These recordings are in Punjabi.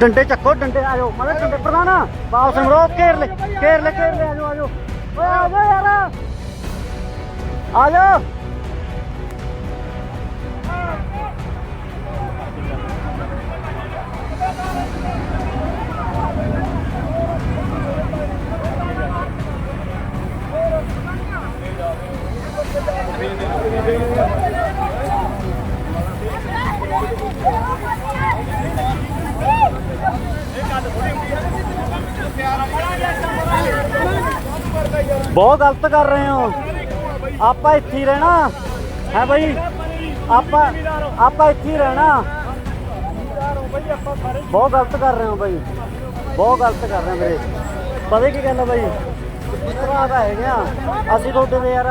ਡੰਡੇ ਚੱਕੋ, ਡੰਡੇ ਆ ਜਾਓ ਮਤਲਬ ਡੰਡੇ ਪ੍ਰਧਾਨਾ, ਵਾਪਸ ਮੁੜੋ ਘੇਰ ਲੈ ਘੇਰ ਲੈ ਘੇਰ ਲੈ ਆ ਜਾਓ ਆ ਜਾਓ ਓਏ ਆ ਜਾਓ ਯਾਰ। ਆ ਜਾਓ ਬਹੁਤ ਗਲਤ ਕਰ ਰਹੇ ਹੋ। ਆਪਾਂ ਇੱਥੇ ਹੀ ਰਹਿਣਾ। ਹੈ ਬਈ? ਆਪਾਂ ਆਪਾਂ ਇੱਥੇ ਹੀ ਰਹਿਣਾ। ਬਹੁਤ ਗਲਤ ਕਰ ਰਹੇ ਹੋ ਬਈ। ਬਹੁਤ ਗਲਤ ਕਰ ਰਹੇ ਹੋ ਵੀਰੇ। ਪਤਾ ਕੀ ਗੱਲ ਹੈ ਬਈ? ਭਰਾ ਤਾਂ ਹੈਗੇ ਆ। ਅਸੀਂ ਤੁਹਾਡੇ ਦੇ ਯਾਰ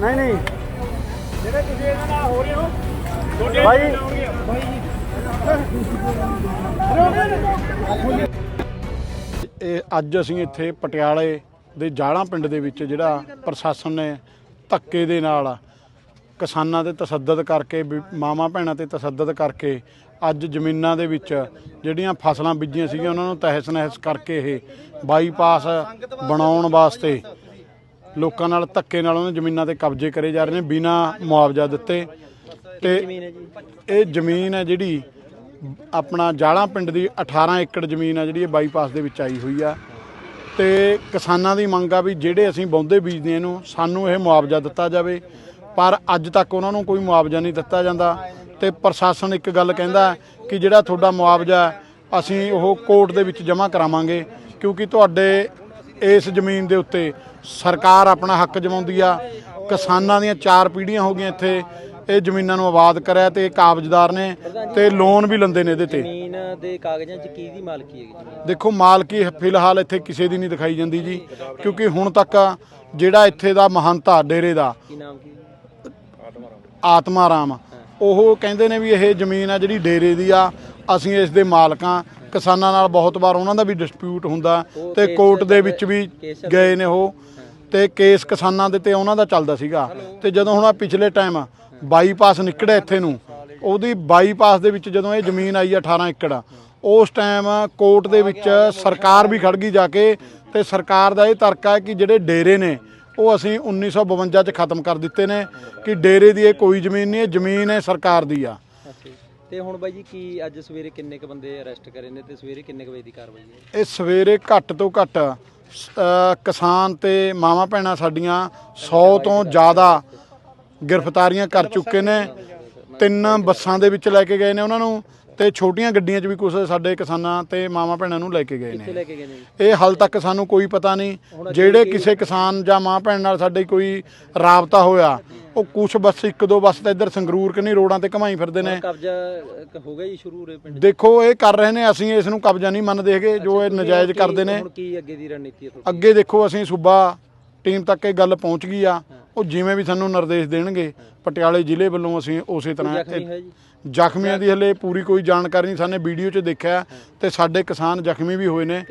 ਨਹੀਂ ਨਹੀਂ। ਜਿਹੜੇ ਤੁਸੀਂ ਇਹਨਾਂ ਨਾਲ ਹੋ ਰਹੇ ਹੋ ਤੁਹਾਡੇ ਬਾਈ ਇਹ ਅੱਜ ਅਸੀਂ ਇੱਥੇ ਪਟਿਆਲੇ ਦੇ ਜਾਲਾਂ ਪਿੰਡ ਦੇ ਵਿੱਚ ਜਿਹੜਾ ਪ੍ਰਸ਼ਾਸਨ ਨੇ ਧੱਕੇ ਦੇ ਨਾਲ ਕਿਸਾਨਾਂ ਤੇ ਤਸੱਦਦ ਕਰਕੇ, ਵੀ ਮਾਵਾਂ ਭੈਣਾਂ ਤੇ ਤਸੱਦਦ ਕਰਕੇ ਅੱਜ ਜ਼ਮੀਨਾਂ ਦੇ ਵਿੱਚ ਜਿਹੜੀਆਂ ਫਸਲਾਂ ਬੀਜੀਆਂ ਸੀਗੀਆਂ, ਉਹਨਾਂ ਨੂੰ ਤਹਿਸ ਨਹਿਸ ਕਰਕੇ ਇਹ ਬਾਈਪਾਸ ਬਣਾਉਣ ਵਾਸਤੇ ਲੋਕਾਂ ਨਾਲ ਧੱਕੇ ਨਾਲ ਉਹਨਾਂ ਜ਼ਮੀਨਾਂ ਤੇ ਕਬਜ਼ੇ ਕਰੇ ਜਾ ਰਹੇ ਨੇ, ਬਿਨਾਂ ਮੁਆਵਜ਼ਾ ਦਿੱਤੇ। ਤੇ ਇਹ ਜ਼ਮੀਨ ਹੈ ਜਿਹੜੀ ਆਪਣਾ ਜਾਲਾਂ ਪਿੰਡ ਦੀ 18 ਏਕੜ ਜ਼ਮੀਨ ਆ ਜਿਹੜੀ ਇਹ ਬਾਈਪਾਸ ਦੇ ਵਿੱਚ ਆਈ ਹੋਈ ਆ। ਤੇ ਕਿਸਾਨਾਂ ਦੀ ਮੰਗ ਆ ਵੀ ਜਿਹੜੇ ਅਸੀਂ ਬੌਂਦੇ ਬੀਜਦੇ ਇਹਨੂੰ, ਸਾਨੂੰ ਇਹ ਮੁਆਵਜ਼ਾ ਦਿੱਤਾ ਜਾਵੇ। ਪਰ ਅੱਜ ਤੱਕ ਉਹਨਾਂ ਨੂੰ ਕੋਈ ਮੁਆਵਜ਼ਾ ਨਹੀਂ ਦਿੱਤਾ ਜਾਂਦਾ। ਤੇ ਪ੍ਰਸ਼ਾਸਨ ਇੱਕ ਗੱਲ ਕਹਿੰਦਾ ਕਿ ਜਿਹੜਾ ਤੁਹਾਡਾ ਮੁਆਵਜ਼ਾ, ਅਸੀਂ ਉਹ ਕੋਰਟ ਦੇ ਵਿੱਚ ਜਮ੍ਹਾਂ ਕਰਾਵਾਂਗੇ। ਕਿਉਂਕਿ ਤੁਹਾਡੇ ਇਸ ਜ਼ਮੀਨ ਦੇ ਉੱਤੇ ਸਰਕਾਰ ਆਪਣਾ ਹੱਕ ਜਮਾਉਂਦੀ ਆ। ਕਿਸਾਨਾਂ ਦੀਆਂ ਚਾਰ ਪੀੜ੍ਹੀਆਂ ਹੋ ਗਈਆਂ ਇੱਥੇ। ਇਹ ਜ਼ਮੀਨਾਂ ਨੂੰ ਆਬਾਦ ਕਰਿਆ ਤੇ ਇਹ ਕਾਬਜ਼ਦਾਰ ਨੇ ਤੇ ਲੋਨ ਵੀ ਲੰਦੇ ਨੇ ਇਹਦੇ ਤੇ। ਜ਼ਮੀਨ ਦੇ ਕਾਗਜ਼ਾਂ 'ਚ ਕੀ ਦੀ ਮਾਲਕੀ ਹੈਗੀ ਜ਼ਮੀਨ? ਦੇਖੋ ਮਾਲਕੀ ਫਿਲਹਾਲ ਇੱਥੇ ਕਿਸੇ ਦੀ ਨਹੀਂ ਦਿਖਾਈ ਜਾਂਦੀ ਜੀ ਕਿਉਂਕਿ ਹੁਣ ਤੱਕ ਜਿਹੜਾ ਇੱਥੇ ਦਾ ਮਹੰਤਾ ਡੇਰੇ ਦਾ ਕੀ ਨਾਮ ਕੀ ਆਤਮਾ ਰਾਮ ਉਹ ਕਹਿੰਦੇ ਨੇ ਵੀ ਇਹ ਜ਼ਮੀਨ ਆ ਜਿਹੜੀ ਡੇਰੇ ਦੀ ਆ ਅਸੀਂ ਇਸ ਦੇ ਮਾਲਕਾਂ ਕਿਸਾਨਾਂ ਨਾਲ ਬਹੁਤ ਵਾਰ ਉਹਨਾਂ ਦਾ ਵੀ ਡਿਸਪਿਊਟ ਹੁੰਦਾ ਤੇ ਕੋਰਟ ਦੇ ਵਿੱਚ ਵੀ ਗਏ ਨੇ ਉਹ। ਤੇ ਕੇਸ ਕਿਸਾਨਾਂ ਦੇ ਤੇ ਉਹਨਾਂ ਦਾ ਚੱਲਦਾ ਸੀਗਾ। ਤੇ ਜਦੋਂ ਹੁਣ ਆ ਪਿਛਲੇ ਟਾਈਮ ਬਾਈਪਾਸ ਨਿਕੜਿਆ ਇੱਥੇ ਨੂੰ ਉਹਦੀ ਬਾਈਪਾਸ ਦੇ ਵਿੱਚ ਜਦੋਂ ਇਹ ਜ਼ਮੀਨ ਆਈ ਆ 18 ਏਕੜ ਉਸ ਟਾਈਮ ਕੋਰਟ ਦੇ ਵਿੱਚ ਸਰਕਾਰ ਵੀ ਖੜ ਗਈ ਜਾ ਕੇ ਤੇ ਸਰਕਾਰ ਦਾ ਇਹ ਤਰਕ ਹੈ ਕਿ ਜਿਹੜੇ ਡੇਰੇ ਨੇ ਉਹ ਅਸੀਂ 1952 ਚ ਖਤਮ ਕਰ ਦਿੱਤੇ ਨੇ ਕਿ ਡੇਰੇ ਦੀ ਇਹ ਕੋਈ ਜ਼ਮੀਨ ਨਹੀਂ ਇਹ ਜ਼ਮੀਨ ਹੈ ਸਰਕਾਰ ਦੀ ਆ। ਤੇ ਹੁਣ ਬਾਈ ਜੀ ਕੀ ਅੱਜ ਸਵੇਰੇ ਕਿੰਨੇ ਕ ਬੰਦੇ ਅਰੈਸਟ ਕਰੇ ਨੇ ਤੇ ਸਵੇਰੇ ਕਿੰਨੇ ਕ ਵਜੇ ਦੀ ਕਾਰਵਾਈ ਹੈ ਇਹ ਸਵੇਰੇ ਘੱਟ ਤੋਂ ਘੱਟ ਕਿਸਾਨ ਤੇ ਮਾਵਾਂ ਭੈਣਾਂ ਸਾਡੀਆਂ 100 ਤੋਂ ਜ਼ਿਆਦਾ ਗ੍ਰਿਫਤਾਰੀਆਂ ਕਰ ਚੁੱਕੇ ਨੇ। ਤਿੰਨ ਬੱਸਾਂ ਦੇ ਵਿੱਚ ਲੈ ਕੇ ਗਏ ਨੇ। ਉਹਨਾਂ ਨੂੰ ਤੇ ਛੋਟੀਆਂ ਗੱਡੀਆਂ 'ਚ ਵੀ ਕੁਝ ਸਾਡੇ ਕਿਸਾਨਾਂ ਤੇ ਮਾਵਾਂ ਭੈਣਾਂ ਨੂੰ ਲੈ ਕੇ ਗਏ ਨੇ? ਇਹ ਹਾਲ ਤੱਕ ਸਾਨੂੰ ਕੋਈ ਪਤਾ ਨਹੀਂ। ਜਿਹੜੇ ਕਿਸੇ ਕਿਸਾਨ ਜਾਂ ਮਾਂ ਭੈਣ ਨਾਲ ਸਾਡੇ ਕੋਈ ਰਾਬਤਾ ਹੋਇਆ ਉਹ ਕੁਝ ਬੱਸ ਇੱਕ ਦੋ ਬੱਸ ਤਾਂ ਇੱਧਰ ਸੰਗਰੂਰ ਕਨੀ ਰੋਡਾਂ ਤੇ ਘਮਾਈ ਫਿਰਦੇ ਨੇ। ਕਬਜ਼ਾ ਹੋ ਗਿਆ ਜੀ ਸ਼ੁਰੂ ਉਰੇ ਪਿੰਡ? ਦੇਖੋ ਇਹ ਕਰ ਰਹੇ ਨੇ। ਅਸੀਂ ਇਸ ਨੂੰ ਕਬਜ਼ਾ ਨਹੀਂ ਮੰਨਦੇ ਹੈਗੇ। ਜੋ ਇਹ ਨਜਾਇਜ਼ ਕਰਦੇ ਨੇ। ਹੁਣ ਕੀ ਅੱਗੇ ਦੀ ਰਣਨੀਤੀ ਹੈ ਤੁਹਾਡੀ? ਅੱਗੇ ਦੇਖੋ ਅਸੀਂ ਸੂਬਾ ਟੀਮ ਤੱਕ ਇਹ ਗੱਲ ਪਹੁੰਚ ਗਈ ਆ। ਉਹ ਜਿਵੇਂ ਵੀ ਸਾਨੂੰ ਨਿਰਦੇਸ਼ ਦੇਣਗੇ ਪਟਿਆਲੇ ਜ਼ਿਲ੍ਹੇ ਵੱਲੋਂ ਅਸੀਂ ਉਸੇ ਤਰ੍ਹਾਂ ਜ਼ਖਮੀਆਂ ਦੀ ਹਲੇ ਪੂਰੀ ਕੋਈ ਜਾਣਕਾਰੀ ਨਹੀਂ ਸਾਨੇ ਵੀਡੀਓ 'ਚ ਦੇਖਿਆ ਤੇ ਸਾਡੇ ਕਿਸਾਨ ਜ਼ਖਮੀ ਵੀ ਹੋਏ ਨੇ।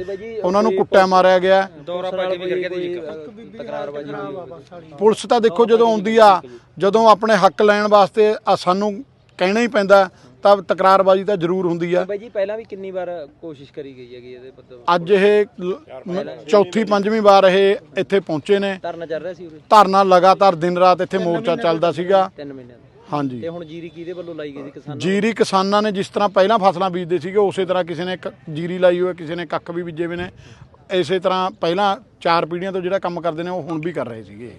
ਉਹਨਾਂ ਨੂੰ ਕੁੱਟਿਆ ਮਾਰਿਆ ਗਿਆ। ਦੌਰਾ ਪਾਰਟੀ ਵੀ ਕਰਕੇ ਕੋਈ ਤਕਰਾਰਬਾਜੀ ਹੋਈ ਪੁਲਿਸ ਤਾਂ ਦੇਖੋ ਜਦੋਂ ਆਉਂਦੀ ਆ ਜਦੋਂ ਆਪਣੇ ਹੱਕ ਲੈਣ ਵਾਸਤੇ ਆ ਸਾਨੂੰ ਕਹਿਣਾ ਹੀ ਪੈਂਦਾ ਤਾਂ ਤਕਰਾਰਬਾਜ਼ੀ ਤਾਂ ਜ਼ਰੂਰ ਹੁੰਦੀ ਆ। ਬਾਈ ਜੀ ਪਹਿਲਾਂ ਵੀ ਕਿੰਨੀ ਵਾਰ ਕੋਸ਼ਿਸ਼ ਕਰੀ ਗਈ ਹੈਗੀ ਇਹਦੇ ਮਤਲਬ? ਅੱਜ ਇਹ ਲ- ਚੌਥੀ ਪੰਜਵੀਂ ਵਾਰ ਇਹ ਇੱਥੇ ਪਹੁੰਚੇ ਨੇ। ਧਰਨਾ ਚੱਲ ਰਿਹਾ ਸੀ ਉਰੇ? ਧਰਨਾ ਲਗਾਤਾਰ ਦਿਨ ਰਾਤ ਇੱਥੇ ਮੋਰਚਾ ਚੱਲਦਾ ਸੀਗਾ। 3 ਮਹੀਨਿਆਂ ਦਾ ਹਾਂਜੀ। ਤੇ ਹੁਣ ਜੀਰੀ ਕਿਹਦੇ ਵੱਲੋਂ ਲਾਈ ਗਈ ਸੀ? ਕਿਸਾਨਾਂ ਜੀਰੀ ਕਿਸਾਨਾਂ ਨੇ ਜਿਸ ਤਰ੍ਹਾਂ ਪਹਿਲਾਂ ਫਸਲਾਂ ਬੀਜਦੇ ਸੀਗੇ ਉਸੇ ਤਰ੍ਹਾਂ ਕਿਸੇ ਨੇ ਕ- ਜੀਰੀ ਲਾਈ ਹੋਈ ਹੈ ਕਿਸੇ ਨੇ ਕੱਖ ਵੀ ਬੀਜੇ ਹੋਏ ਨੇ। ਇਸੇ ਤਰ੍ਹਾਂ ਪਹਿਲਾਂ ਚਾਰ ਪੀੜ੍ਹੀਆਂ ਤੋਂ ਜਿਹੜਾ ਕੰਮ ਕਰਦੇ ਨੇ ਉਹ ਹੁਣ ਵੀ ਕਰ ਰਹੇ ਸੀਗੇ।